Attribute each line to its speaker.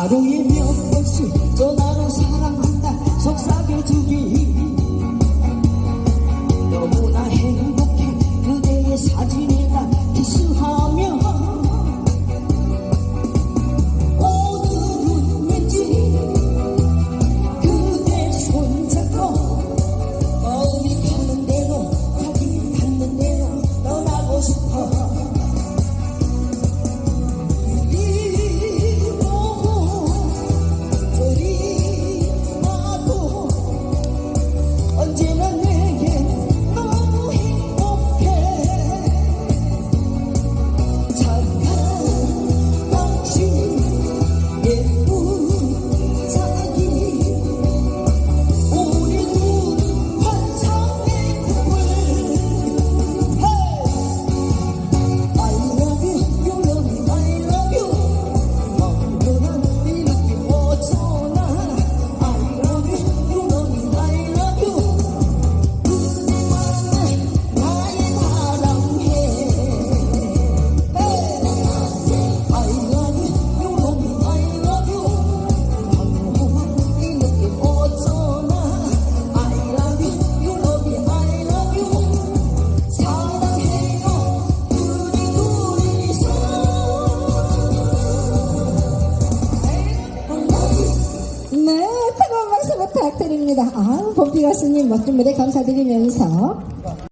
Speaker 1: 하루에 몇 번씩 전화로 사랑한다. 속삭여주기
Speaker 2: 악단입니다. 아, 범피가스님 멋진 무대 감사드리면서.